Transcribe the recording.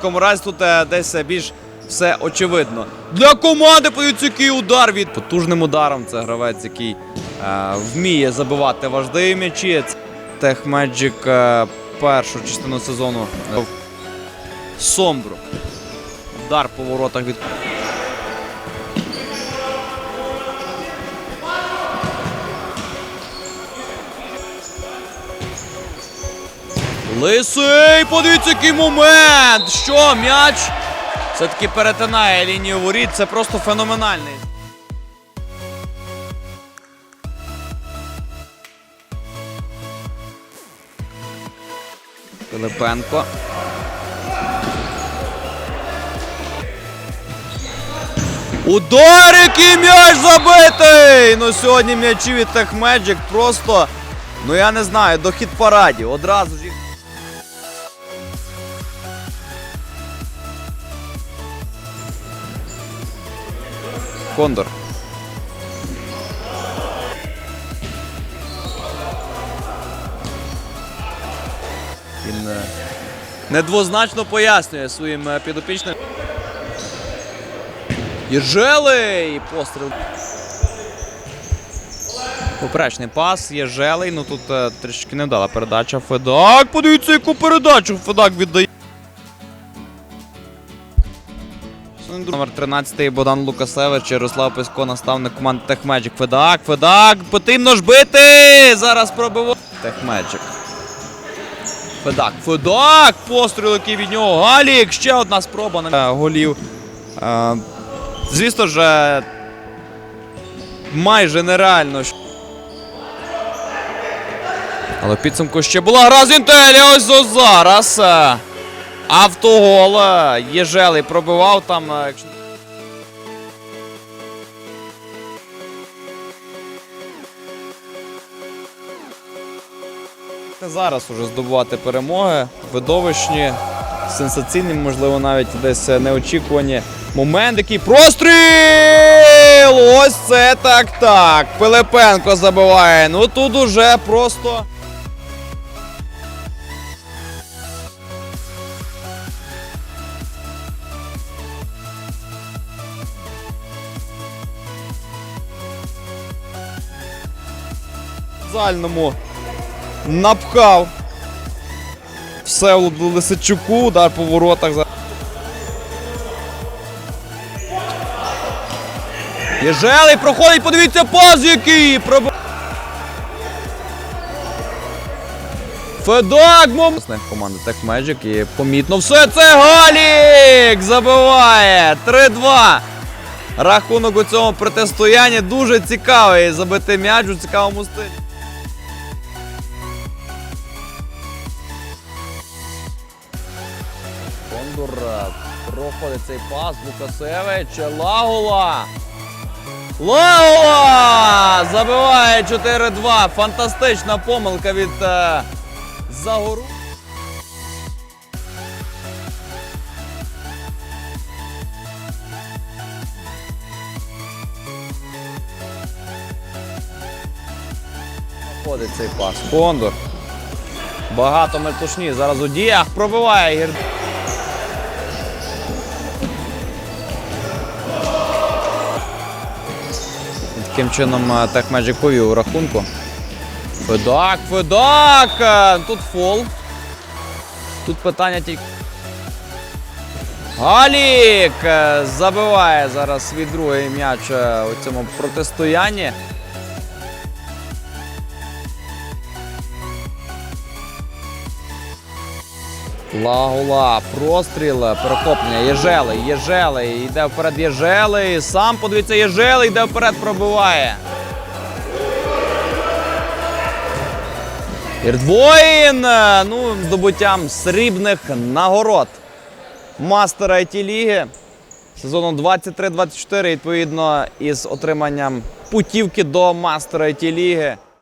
такому разі тут десь більш все очевидно. Для команди який удар від потужним ударом. Це гравець, який е, вміє забивати важливі м'ячі. Техмеджик е, першу частину сезону е, Сомбру. Удар по воротах від. Лисий! Подивіться, який момент! Що, м'яч? Все-таки перетинає лінію воріт. Це просто феноменальний. Пилипенко. Удар, який м'яч забитий! Ну сьогодні м'ячі від Техмеджик просто, ну я не знаю, до хід парадів. Одразу ж їх. Кондор. Він е, недвозначно пояснює своїм е, підопічним. Єжелий! Постріл. Поперечний пас, Єжелий. Ну тут е, трішки невдала передача. Федак. Подивіться, яку передачу Федак віддає. Номер 13 Богдан Лукасевич, Ярослав Песько, наставник команди Техмеджик. Федак, Федак, потрібно ж бити! Зараз пробиво. Техмеджик. Федак, Федак! Постріл, який від нього. Галік! Ще одна спроба на е, голів. Е, Звісно ж, е, майже нереально. Але в підсумку ще була гра з Інтелі. Ось зараз. Автогол. Єжелий пробивав там. е, Зараз уже здобувати перемоги. Видовищні, сенсаційні, можливо, навіть десь е, неочікувані. Момент, який простріл! Ось це так так. Пилипенко забиває. Ну тут уже просто. Зальному напхав Всеволоду Лисичуку, удар по воротах. Єжелий проходить, подивіться паз який! Проб... Федак мом... команди Tech Magic і помітно все це Галік! Забиває! 3-2. Рахунок у цьому протистоянні дуже цікавий. Забити м'яч у цікавому стилі. Кондур е, проходить цей пас. Лукасевич. Лагула. Лагула! Забиває 4-2. Фантастична помилка від е, Загору. Ходить цей пас. Кондор. Багато метушні. Зараз у діях пробиває Таким чином Техмеджик повів у рахунку. Федак, Федак! Е, Тут фол. Тут питання тільки. Галік е, забиває зараз свій другий м'яч е, у цьому протистоянні. Лагула, простріл, перехоплення. Єжелий, Єжелий, йде вперед Єжелий. Сам подивіться, Єжелий йде вперед, пробиває. Ірдвоїн, ну, здобуттям срібних нагород. Мастера IT ліги сезону 23-24, відповідно, із отриманням путівки до мастера IT ліги.